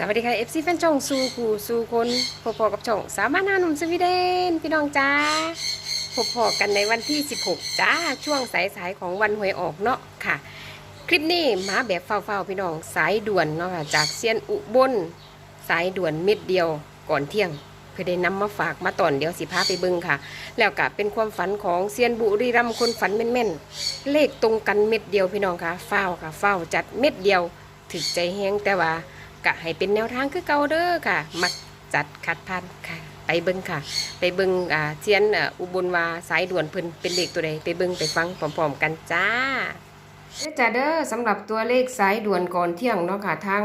สวัสดีค่ะ FC แฟนช่องสู่ผู้สู่คนพบพอกับช่องสามารถนาหนุ่มสวีเดนพี่น้องจ้าพบพอกันในวันที่ 16 จ้าช่วงสายๆของวันหวยออกเนาะค่ะ คลิปนี้มาแบบเฝ้าๆพี่น้องสายด่วนเนาะค่ะจากเซียนอุบลสายด่วนเม็ดเดียวก่อนเที่ยงเพื่อได้นำมาฝากมาตอนเดียวสิพาไปเบิ่งค่ะ แล้วก็เป็นความฝันของเซียนบุรีรัมย์คนฝันแม่นๆเลขตรงกันเม็ดเดียวพี่น้องค่ะเฝ้าค่ะเฝ้าจัดเม็ดเดียวถึกใจแห้งแต่ว่า กะให้เป็นแนวทางคือเก่าเด้อค่ะ มักจัดคัดพันค่ะ ไปเบิ่งค่ะ ไปเบิ่งอ่าเซียนอ่าอุบลวาสายด่วนเพิ่นเป็นเลขตัวใดไปเบิ่งไปฟังพร้อมๆกันจ้าเด้อจ้าเด้อสำหรับตัวเลขสายด่วนก่อนเที่ยงเนาะค่ะทาง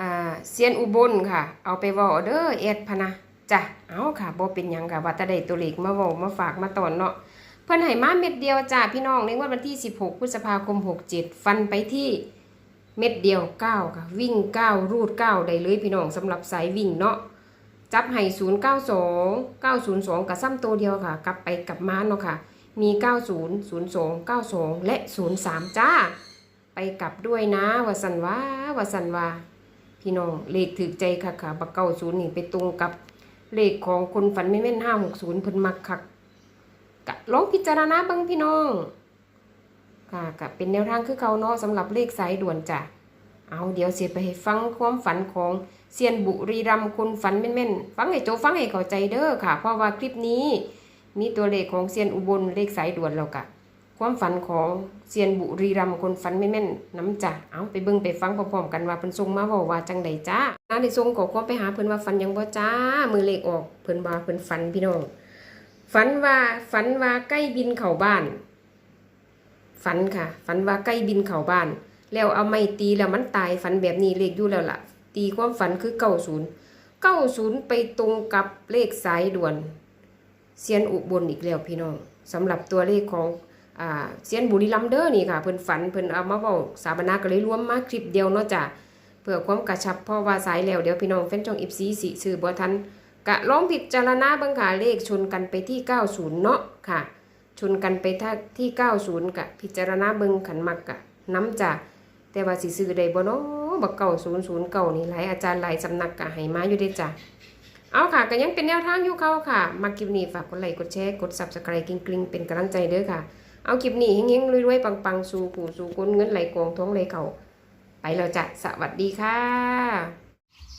อ่าเซียนอุบลค่ะ เอาไปเว้าเด้อเอ็ดพะนะจ้ะเอาค่ะบ่เป็นหยังค่ะว่าแต่ได้ตัวเลขมาเว้ามาฝากมาตอนเนาะเพิ่นให้มาเม็ดเดียวจ้าพี่น้องในวดวันที่ 16 พฤษภาคม 67 ฟันไปที่ เม็ดเดียว 9 ค่ะ วิ่ง 9 รูด 9 ได้เลยพี่น้องสำหรับสายวิ่งเนาะจับให้ 092 902 กับซ้ำตัวเดียวค่ะ กลับไปกลับมาเนาะค่ะ มี 90 02 92 และ 03 จ้า ไปกลับด้วยนะวสันวาวสันวาพี่น้องเลขถือใจค่ะค่ะบักเก้าศูนย์นี่ไปตรงกับเลขของคนฝันไม่แม่นห้าหกศูนย์เพิ่นมักคักกะลองพิจารณาบิ่งพี่น้อง ค่ะกะเป็นแนวทางคือเก่าเนาะสำหรับเลขสายด่วนจ้ะเอาเดี๋ยวเสียไปให้ฟังความฝันของเซียนบุรีรัมคนฝันแม่นๆฟังให้โจฟังให้เข้าใจเด้อค่ะ เพราะว่าคลิปนี้ มีตัวเลขของเซียนอุบลเลขสายด่วนแล้วกะความฝันของเซียนบุรีรัมคนฝันแม่นๆน้ำจ้ะเอาไปเบิ่งไปฟังพร้อมๆกันว่าเพิ่นส่งมาบอกว่าจังใดจ้าน้าได้ส่งขอความไปหาเพิ่นว่าฝันยังบ่จ้ามือเลขออกเพิ่นว่าเพิ่นฝันพี่น้องฝันว่าฝันว่าใกล้บินเข้าบ้าน ฝันค่ะ ฝันว่าใกล้บินเข้าบ้าน แล้วเอาไม้ตีแล้วมันตายฝันแบบนี้เลขอยู่แล้วล่ะ ตีความฝันคือเก้าศูนย์เก้าศูนย์ไปตรงกับเลขสายด่วนเซียนอุบลอีกแล้วพี่น้องสำหรับตัวเลขของเซียนบุรีรัมเด้อนี่ค่ะเพิ่นฝันเพิ่นเอามาเว้าสาบนาก็เลยรวมมาคลิปเดียวเนาะจ้ะเพื่อความกระชับพราะว่าสายแล้วเดี๋ยวพี่น้องแฟนช่องอิฟซีสิซื้อบ่ทันกะลองพิจารณาบังค่ะเลขชนกันไปที่ 90 เนาะค่ะ ชนกันไปที่90กะ พิจารณาเบิงขันมักกะน้ำจ้ะแต่ว่าสิซื้อได้บ่เนาะบักเก่า009เก่านี่หลายอาจารย์หลายสำนักกะให้มาอยู่เด้จ้ะเอาค่ะก็ยังเป็นแนวทางอยู่เขาค่ะ มาคลิปนี้ฝากกดไลค์กดแชร์กด Subscribe กริ๊งๆเป็นกำลังใจเด้อค่ะ เอาคลิปนี้เฮงๆรวยๆปังๆ สู่ผู้สู่คนเงินไหลกองท้องไหลเขาไปแล้วจ้ะสวัสดีค่ะ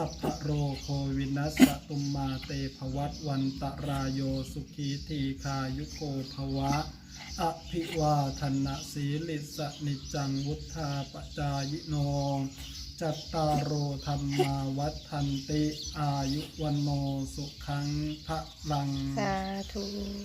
สัพพะโรโควินัสตุมมาเตภวัตวันตรายโยสุขีทีคายุโกภวะ อภิวาทนะสีลิสนิจังวุธาปจายโน จัตตารโอธรรมาวัฏันติ อายุวันโนสุขังพระลัง สาธุ